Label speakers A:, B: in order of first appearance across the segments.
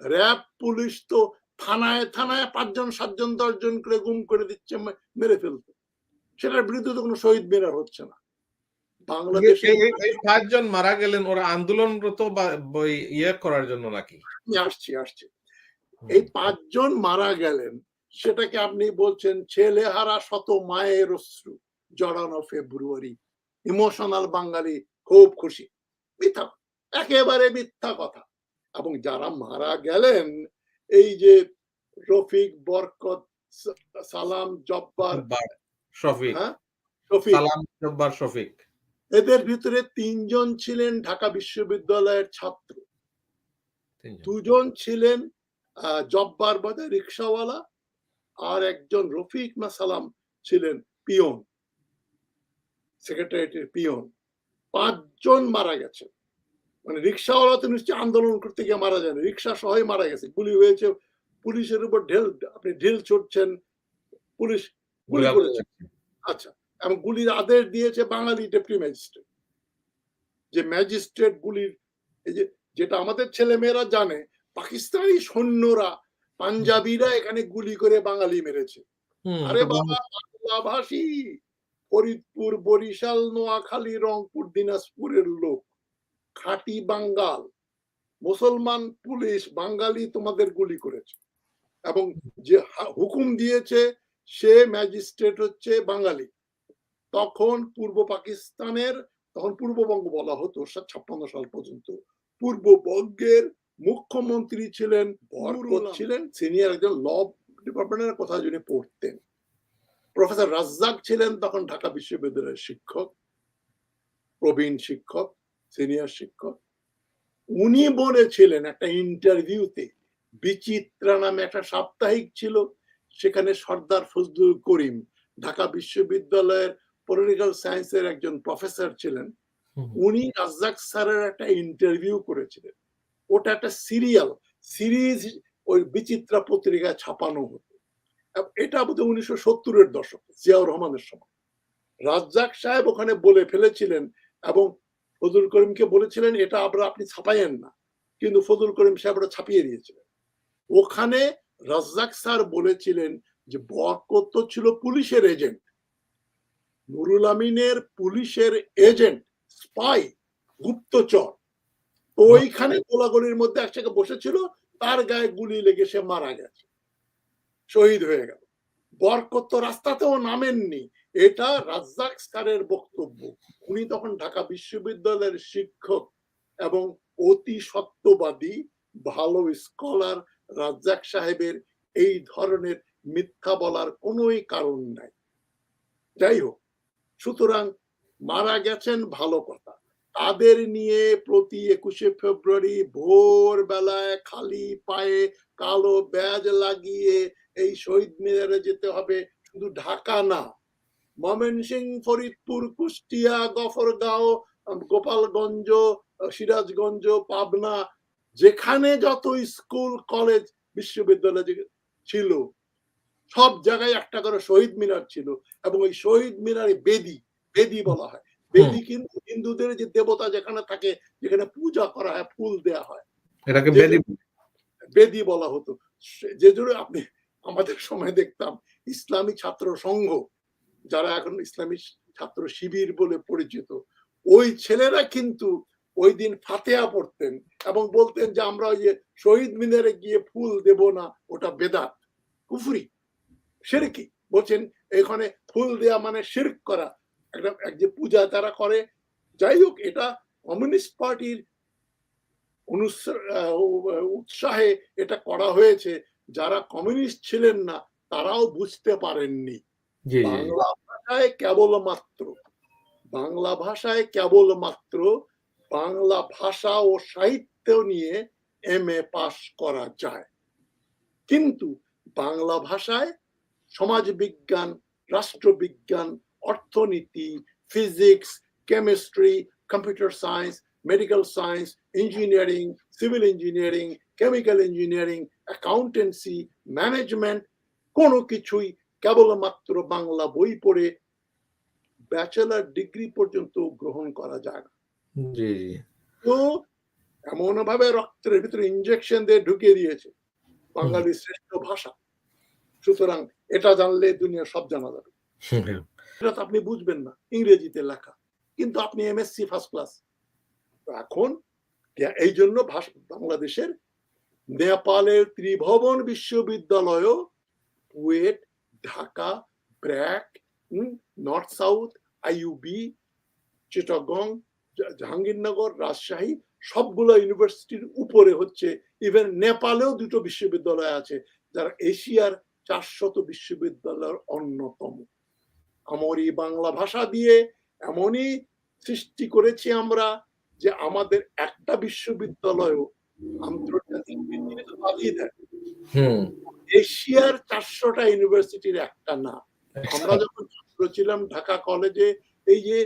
A: RAB police তো থানায় থানায় পাঁচজন সাতজন দশজন করে গুম করে দিচ্ছে মেরে ফেলতে। সেটার বিরুদ্ধে তো কোনো শহীদ মিনার হচ্ছে না। বাংলাদেশে
B: পাঁচজন মারা গেলেন ওরা আন্দোলনরত বা ইয়ে করার জন্য নাকি?
A: আসছি আসছি। এই পাঁচজন মারা গেলেন সেটাকে আপনি বলছেন ছেলেহারা শত মায়ের অশ্রু জড়ানো ফেব্রুয়ারি। ইমোশনাল বাঙালি খুব খুশি। মিথ্যা একেবারে মিথ্যা কথা। এবং যারা মারা গেলেন এই যে রফিক বরকত সালাম জব্বার
B: জব্বার, শফিক।
A: হ্যাঁ?
B: সালাম জব্বার শফিক।
A: এদের ভিতরে তিনজন ছিলেন ঢাকা বিশ্ববিদ্যালয়ের ছাত্র। দুজন ছিলেন আহ, জব্বার বাদে রিক্সাওয়ালা আর একজন রফিক মাসালাম ছিলেন পিয়ন সেক্রেটারিয়েটের পিয়ন। পাঁচজন মারা গেছে মানে রিক্সাওয়ালা তো নিশ্চয়ই আন্দোলন করতে গিয়ে মারা যায়নি রিক্সা সহই মারা গেছে। গুলি হয়েছে পুলিশের উপর ঢেল আপনি ঢিল ছুটছেন পুলিশ গুলি করেছে। আচ্ছা এবং গুলির আদেশ দিয়েছে বাঙালি ডেপুটি ম্যাজিস্ট্রেট। যে ম্যাজিস্ট্রেট গুলির এই যে যেটা আমাদের ছেলে মেয়েরা জানে পাকিস্তানি সৈন্যরা পাঞ্জাবিরা এখানে গুলি করে বাঙালি মেরেছে। আরে বাবা বাংলা ভাষী ফরিদপুর বরিশাল নোয়াখালী রংপুর দিনাজপুরের লোক। খাঁটি বাঙ্গাল। মুসলমান পুলিশ বাঙালি তোমাদের গুলি করেছে। এবং যে হুকুম দিয়েছে সে ম্যাজিস্ট্রেট হচ্ছে বাঙালি। তখন পূর্ব পাকিস্তানের তখন পূর্ববঙ্গ বলা হতো ছাপ্পান্ন সাল পর্যন্ত পূর্ববঙ্গের মুখ্যমন্ত্রী ছিলেন ছিলেন সিনিয়র একজন ল ডিপার্টমেন্টের কথা যিনি পড়তেন। প্রফেসর রাজ্জাক ছিলেন তখন ঢাকা বিশ্ববিদ্যালয়ের শিক্ষক প্রবীণ শিক্ষক। সিনিয়র শিক্ষক উনি বলেছিলেন একটা ইন্টারভিউতে বিচিত্রা নামে একটা সাপ্তাহিক ছিল সেখানে সর্দার ফজলুল করিম ঢাকা বিশ্ববিদ্যালয়ের পলিটিক্যাল সায়েন্সের একজন প্রফেসর ছিলেন। উনি রাজ্জাক স্যারের একটা ইন্টারভিউ করেছিলেন। ওটা একটা সিরিয়াল সিরিজ ওই বিচিত্রা পত্রিকায় ছাপানো হতো। এটা বোধহয় উনিশশো সত্তরের দশক জিয়াউর রহমানের সময়। রাজ্জাক সাহেব ওখানে বলে ফেলেছিলেন এবং ফজল করিমকে বলেছিলেন, এটা আমরা আপনি ছাপাইয়েন না। কিন্তু ফজল করিম সাহেব ওটা ছাপিয়ে দিয়েছিলেন। ওখানে রাজ্জাক স্যার বলেছিলেন যে, বরকত তো ছিল পুলিশের এজেন্ট। নুরুল আমিনের পুলিশের এজেন্ট, স্পাই, গুপ্তচর। ওইখানে গোলাগুলির মধ্যে একসাথে বসেছিল, তার গায়ে গুলি লেগে সে মারা গেছে, শহীদ হয়ে গেল। বরকত তো রাস্তাতেও নামেননি। এটা রাজ্জাক স্যারের বক্তব্য। উনি তখন ঢাকা বিশ্ববিদ্যালয়ের শিক্ষক এবং অতি সত্যবাদী, ভালো স্কলার রাজ্জাক সাহেবের এই ধরনের মিথ্যা বলার কোনোই কারণ নাই। যাই হোক, সুতরাং মারা গেছেন ভালো কথা। তাদের নিয়ে প্রতি একুশে ফেব্রুয়ারি ভোর বেলায় খালি পায়ে কালো ব্যাজ লাগিয়ে এই শহীদ মিনারে যেতে হবে শুধু ঢাকা না ময়মনসিং ফরিদপুর কুষ্টিয়া গফরগাঁও গোপালগঞ্জ সিরাজগঞ্জ পাবনা যেখানে যত স্কুল কলেজ বিশ্ববিদ্যালয় ছিল সব জায়গায় একটা করে শহীদ মিনার ছিল এবং ওই শহীদ মিনারে বেদি বেদি বলা হয়। বেদি কিন্তু হিন্দুদের যে দেবতা যেখানে থাকে যেখানে পূজা করা হয় ফুল দেয়া হয়।
B: এটাকে বেদি
A: বেদি বলা হতো। যে জন্য আপনি আমাদের সময় দেখতাম ইসলামী ছাত্র সংঘ যারা এখন ইসলামী ছাত্র শিবির বলে পরিচিত ওই ছেলেরা কিন্তু ওই দিন ফাতেহা পড়তেন এবং বলতেন যে আমরা ওই যে শহীদ মিনারে গিয়ে ফুল দেব না ওটা বেদাত কুফরি শিরকি বলছেন এখানে ফুল দেয়া মানে শিরক করা। একটা এক যে পূজা তারা করে যাই হোক এটা কমিউনিস্ট পার্টির উৎসাহে এটা করা হয়েছে। যারা কমিউনিস্ট ছিলেন না তারাও বুঝতে পারেননি। বাংলা ভাষায় কেবলমাত্র। বাংলা ভাষায় কেবলমাত্র বাংলা ভাষা ও সাহিত্য নিয়ে এম এ পাশ করা যায়। কিন্তু বাংলা ভাষায় সমাজবিজ্ঞান, রাষ্ট্রবিজ্ঞান, অর্থনীতি, physics, chemistry, computer science, medical science, engineering, civil engineering, chemical engineering, accountancy, management কোনো কিছুই কেবলমাত্র বাংলা বই পড়ে ব্যাচেলার ডিগ্রি পর্যন্ত গ্রহণ করা যায় না। তো এমন ভাবে রক্তের ভিতরে ইনজেকশন দিয়ে ঢুকিয়ে দিয়েছে বাঙালি শ্রেষ্ঠ ভাষা। সুতরাং এটা জানলে দুনিয়া সব জানা যাবে। এটা তো আপনি বুঝবেন না ইংরেজিতে লেখা। কিন্তু আপনি এমএসসি ফার্স্ট ক্লাস এখন এই জন্য বাংলাদেশের নেপালের Tribhuvan বিশ্ববিদ্যালয়ও KUET Dhaka, BRAC north south, IUB, Chittagong Jahangirnagar, Rajshahi, সবগুলো ইউনিভার্সিটির উপরে হচ্ছে ইভেন নেপালেও দুটো বিশ্ববিদ্যালয় আছে, যারা এশিয়ার চারশত বিশ্ববিদ্যালয়ের অন্যতম। আমরই বাংলা ভাষা দিয়ে এমনই সৃষ্টি করেছি আমরা যে আমাদের একটা বিশ্ববিদ্যালয়ও আন্তর্জাতিক দেয়। এশিয়ার চারশোটা ইউনিভার্সিটির একটা না আমরা যখন ছাত্র ছিলাম ঢাকা কলেজে এই যে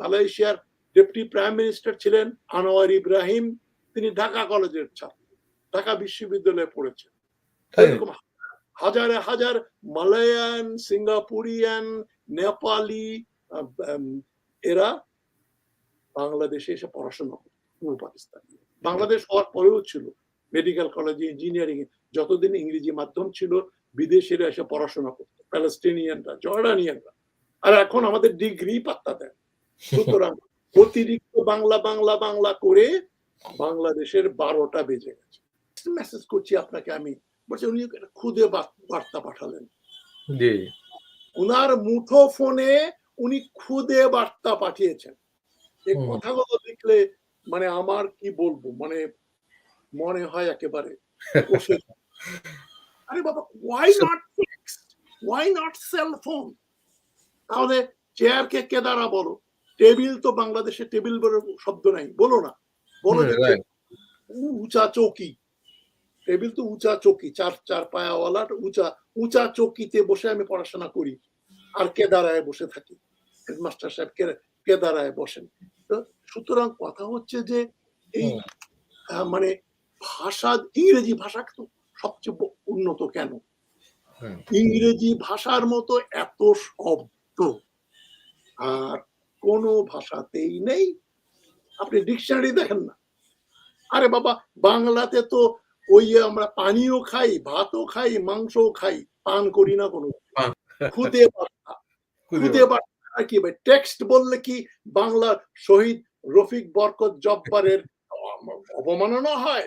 A: মালয়েশিয়ার ডেপুটি প্রাইম মিনিস্টার ছিলেন আনোয়ার ইব্রাহিম তিনি ঢাকা কলেজের ছাত্র। ঢাকা বিশ্ববিদ্যালয়ে পড়েছেন। এরকম হাজারে হাজার মালয়ান সিঙ্গাপুরিয়ান নেপালি এরা বাংলাদেশে এসে পড়াশোনা করত পূর্ব পাকিস্তান। বাংলাদেশ হওয়ার পরেও ছিল। মেডিকেল কলেজে ইঞ্জিনিয়ারিং যতদিন ইংরেজি মাধ্যম ছিল বিদেশিরা এসে পড়াশোনা করতো। প্যালেস্টিনিয়ানরা জর্ডানিয়ানরা আর এখন আমাদের ডিগ্রি পাত্তা দেয় সুতরাং অতিরিক্ত বাংলা বাংলা বাংলা করে বাংলাদেশের বারোটা বেজে গেছে। মেসেজ করছি আপনাকে আমি। বলছি উনি খুদে বার্তা পাঠালেন। উনার মুঠো ফোনে উনি খুদে বার্তা পাঠিয়েছেন। এই কথাগুলো দেখলে মানে আমার কি বলব? মানে মনে হয় একেবারে। আরে বাবা why not why not cell phone তাহলে চেয়ারকে কেদারা বলো? টেবিল তো বাংলাদেশে টেবিল বলে শব্দ নাই বলো না। বলো উঁচা চৌকি। টেবিল তো উঁচা চৌকি চার চার পায়াওয়ালা উঁচা উঁচা চৌকিতে বসে আমি পড়াশোনা করি। আর কেদারায় বসে থাকি? হেডমাস্টার সাহেব কেদারায় বসেন? তো সুতরাং কথা হচ্ছে যে এই মানে ভাষা ইংরেজি ভাষা তো সবচেয়ে উন্নত কেন? ইংরেজি ভাষার মতো এত শব্দ আর কোনো ভাষাতেই নেই। আপনি ডিকশনারি দেখেন না? আরে বাবা বাংলাতে তো ওই আমরা পানিও খাই ভাতও খাই মাংসও খাই পান করি না কোনো। খুদে খুদে কি ভাই? টেক্সট বললে কি বাংলার শহীদ রফিক বরকত জব্বারের অবমাননা হয়?